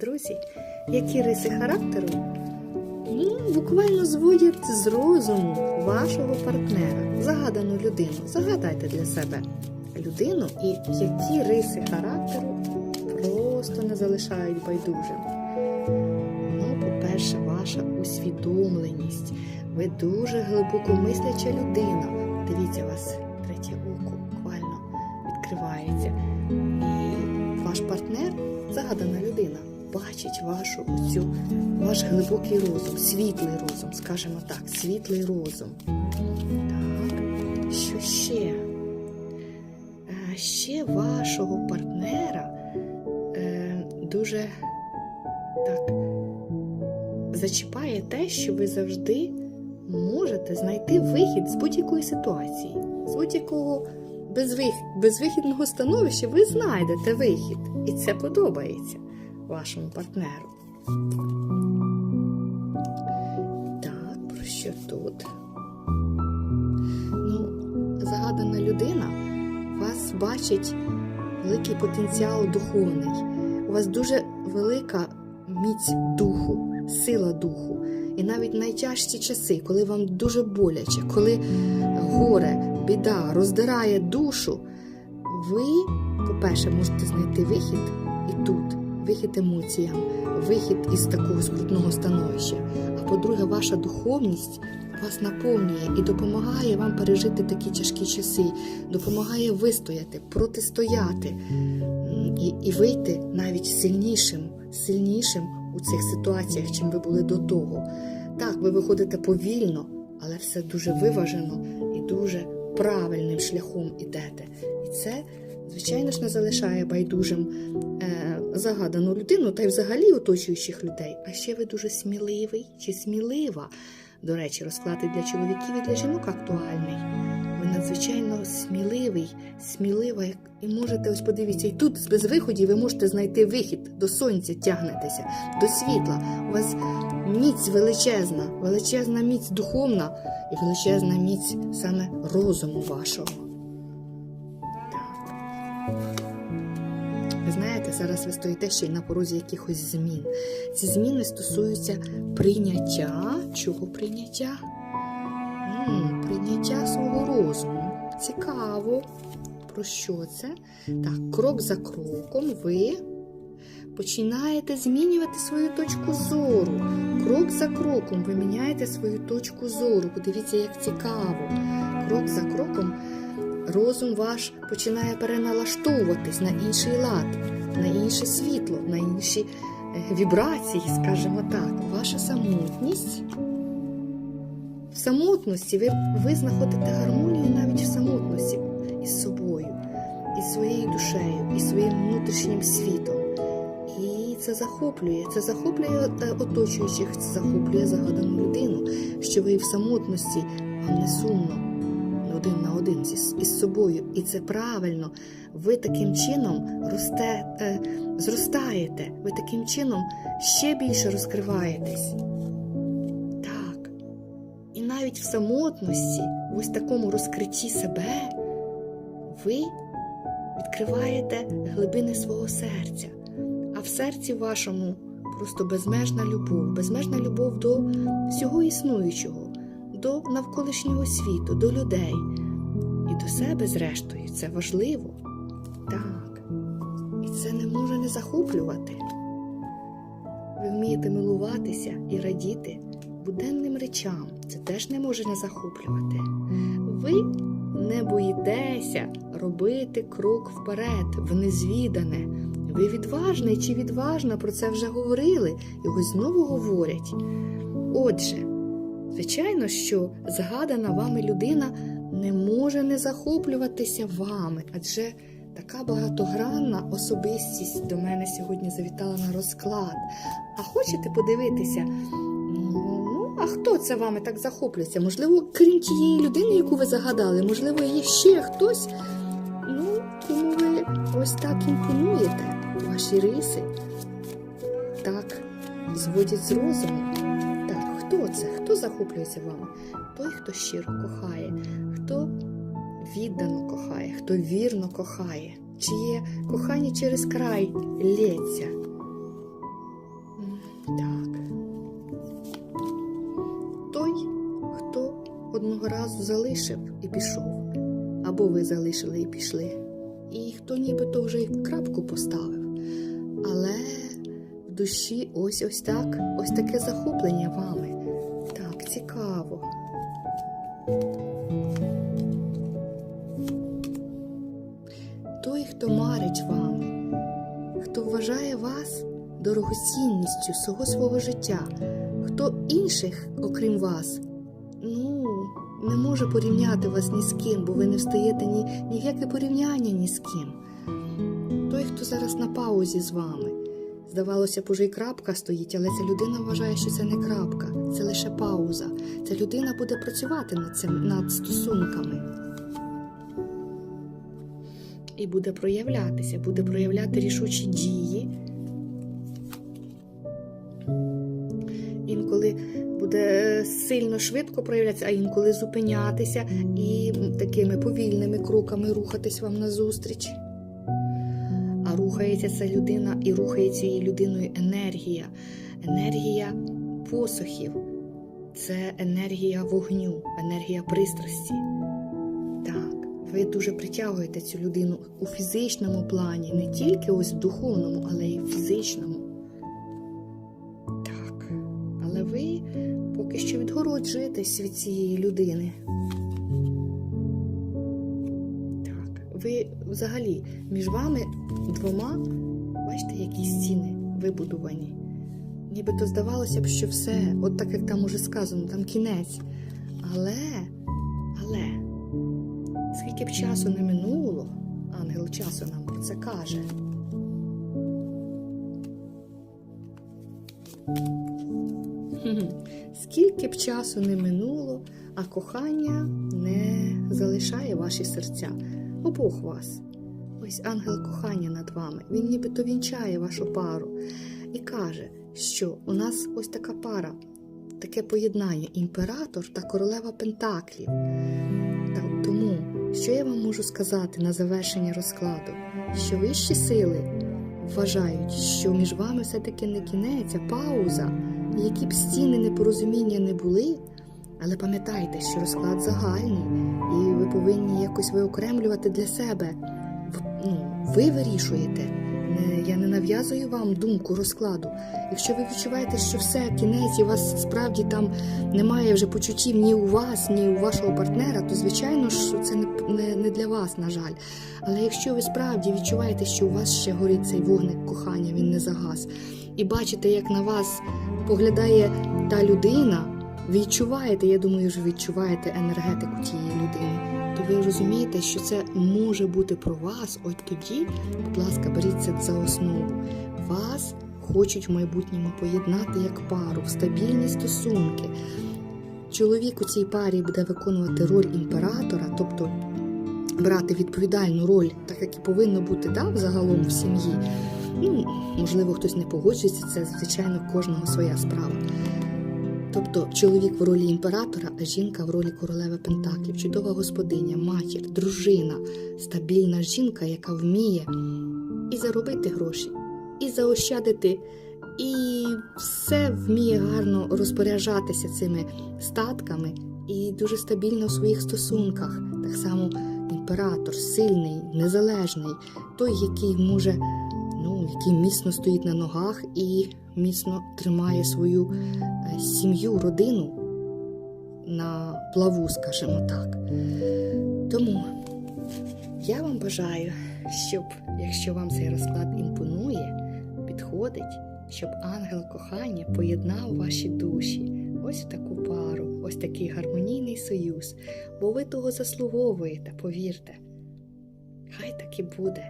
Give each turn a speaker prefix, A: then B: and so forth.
A: Друзі, які риси характеру ну, буквально зводять з розуму вашого партнера, загадану людину. Загадайте для себе людину і які риси характеру просто не залишають байдужим. Ну, по-перше, ваша усвідомленість. Ви дуже глибоко мисляча людина. Дивіться, вас третє око буквально відкривається. І ваш партнер, загадана людина, бачить вашу оцю, ваш глибокий розум, світлий розум, скажімо так, світлий розум. Так, що ще? Е, Ще вашого партнера е, дуже так зачіпає те, що ви завжди можете знайти вихід з будь-якої ситуації, з будь-якого безвих... безвихідного становища ви знайдете вихід. І це подобається вашому партнеру. Так, про що тут? Ну, загадана людина вас бачить великий потенціал духовний. У вас дуже велика міць духу, сила духу. І навіть найтяжчі часи, коли вам дуже боляче, коли горе, біда роздирає душу, ви, по-перше, можете знайти вихід і тут, вихід емоціям, вихід із такого скрутного становища. А по-друге, ваша духовність вас наповнює і допомагає вам пережити такі тяжкі часи, допомагає вистояти, протистояти і, і вийти навіть сильнішим, сильнішим у цих ситуаціях, чим ви були до того. Так, ви виходите повільно, але все дуже виважено і дуже правильним шляхом ідете. І це, звичайно ж, не залишає байдужим е, загадану людину та й взагалі оточуючих людей. А ще ви дуже сміливий чи смілива. До речі, розклад і для чоловіків і для жінок актуальний. Ви надзвичайно сміливий, смілива, як- і можете, ось подивіться, і тут з безвиходів ви можете знайти вихід, до сонця тягнетеся, до світла. У вас міць величезна, величезна міць духовна і величезна міць саме розуму вашого. Так. Ви знаєте, зараз ви стоїте ще й на порозі якихось змін. Ці зміни стосуються прийняття. Чого прийняття? м прийняття свого розуму. Цікаво. Про що це? Так, крок за кроком ви починаєте змінювати свою точку зору. Крок за кроком ви міняєте свою точку зору. Подивіться, як цікаво. Крок за кроком розум ваш починає переналаштовуватись на інший лад, на інше світло, на інші е, вібрації, скажімо так. Ваша самотність. В самотності ви, ви знаходите гармонію навіть в самотності із собою, із своєю душею, із своїм внутрішнім світом. І це захоплює, це захоплює е, оточуючих, це захоплює загадану людину, що ви в самотності, вам не сумно один на один із собою. І це правильно. Ви таким чином росте, е, зростаєте, ви таким чином ще більше розкриваєтесь. Так. І навіть в самотності, в ось такому розкритті себе, ви відкриваєте глибини свого серця. А в серці вашому просто безмежна любов, безмежна любов до всього існуючого, до навколишнього світу, до людей і до себе, зрештою, це важливо. Так. І це не може не захоплювати. Ви вмієте милуватися і радіти буденним речам. Це теж не може не захоплювати. Ви не боїтеся робити крок вперед, в незвідане. Ви відважний чи відважна, про це вже говорили, ось знову говорять. Отже, звичайно, що згадана вами людина не може не захоплюватися вами, адже така багатогранна особистість до мене сьогодні завітала на розклад. А хочете подивитися? Ну, а хто це вами так захоплюється? Можливо, крім тієї людини, яку ви загадали, можливо, є ще хтось. Ну, кому ви ось так імпонуєте, ваші риси. Так, зводять з розуму. Хто це? Хто захоплюється вами? Той, хто щиро кохає, хто віддано кохає, хто вірно кохає, чиє кохання через край лється. Так. Той, хто одного разу залишив і пішов, або ви залишили і пішли. І хто нібито вже крапку поставив. Але в душі ось ось так, ось таке захоплення вами. Той, хто марить вами, хто вважає вас дорогоцінністю свого свого життя, хто інших, окрім вас, ну, не може порівняти вас ні з ким, бо ви не встаєте ні, ні в яке порівняння ні з ким. Той, хто зараз на паузі з вами. Здавалося б, уже й крапка стоїть, але ця людина вважає, що це не крапка, це лише пауза. Ця людина буде працювати над цим над стосунками. І буде проявлятися, буде проявляти рішучі дії. Інколи буде сильно швидко проявлятися, а інколи зупинятися і такими повільними кроками рухатись вам назустріч. Рухається ця людина і рухає цією людиною енергія. Енергія посохів. Це енергія вогню, енергія пристрасті. Так, ви дуже притягуєте цю людину у фізичному плані, не тільки ось в духовному, але й в фізичному. Так, але ви поки що відгороджуєтесь від цієї людини. Ви взагалі між вами двома, бачите, які стіни вибудовані. Нібито здавалося б, що все, от так як там уже сказано, там кінець. Але, але, скільки б часу не минуло, ангел часу нам про це каже. Скільки б часу не минуло, а кохання не залишає ваші серця, обох вас. Ось ангел кохання над вами. Він нібито вінчає вашу пару і каже, що у нас ось така пара, таке поєднання імператор та королева Пентаклів. Та тому, що я вам можу сказати на завершення розкладу, що вищі сили вважають, що між вами все-таки не кінець, а пауза, які б стіни непорозуміння не були. Але пам'ятайте, що розклад загальний, і ви повинні якось виокремлювати для себе. Ну, ви вирішуєте. Не, я не нав'язую вам думку розкладу. Якщо ви відчуваєте, що все, кінець, і вас справді там немає вже почуттів ні у вас, ні у вашого партнера, то звичайно ж це не, не, не для вас, на жаль. Але якщо ви справді відчуваєте, що у вас ще горить цей вогник кохання, він не загас, і бачите, як на вас поглядає та людина, відчуваєте, я думаю, вже відчуваєте енергетику тієї людини, то ви розумієте, що це може бути про вас. От тоді, будь ласка, беріть це за основу. Вас хочуть в майбутньому поєднати як пару в стабільні стосунки. Чоловік у цій парі буде виконувати роль імператора, тобто брати відповідальну роль, так як і повинно бути да, загалом в сім'ї. Ну, можливо, хтось не погоджується, це, звичайно, кожного своя справа. Тобто чоловік в ролі імператора, а жінка в ролі королеви Пентаклів, чудова господиня, матір, дружина, стабільна жінка, яка вміє і заробити гроші, і заощадити, і все вміє гарно розпоряджатися цими статками і дуже стабільно в своїх стосунках. Так само імператор, сильний, незалежний, той, який може, який міцно стоїть на ногах і міцно тримає свою е, сім'ю, родину на плаву, скажімо так. Тому я вам бажаю, щоб, якщо вам цей розклад імпонує, підходить, щоб ангел кохання поєднав ваші душі. Ось таку пару, ось такий гармонійний союз, бо ви того заслуговуєте, повірте. Хай так і буде.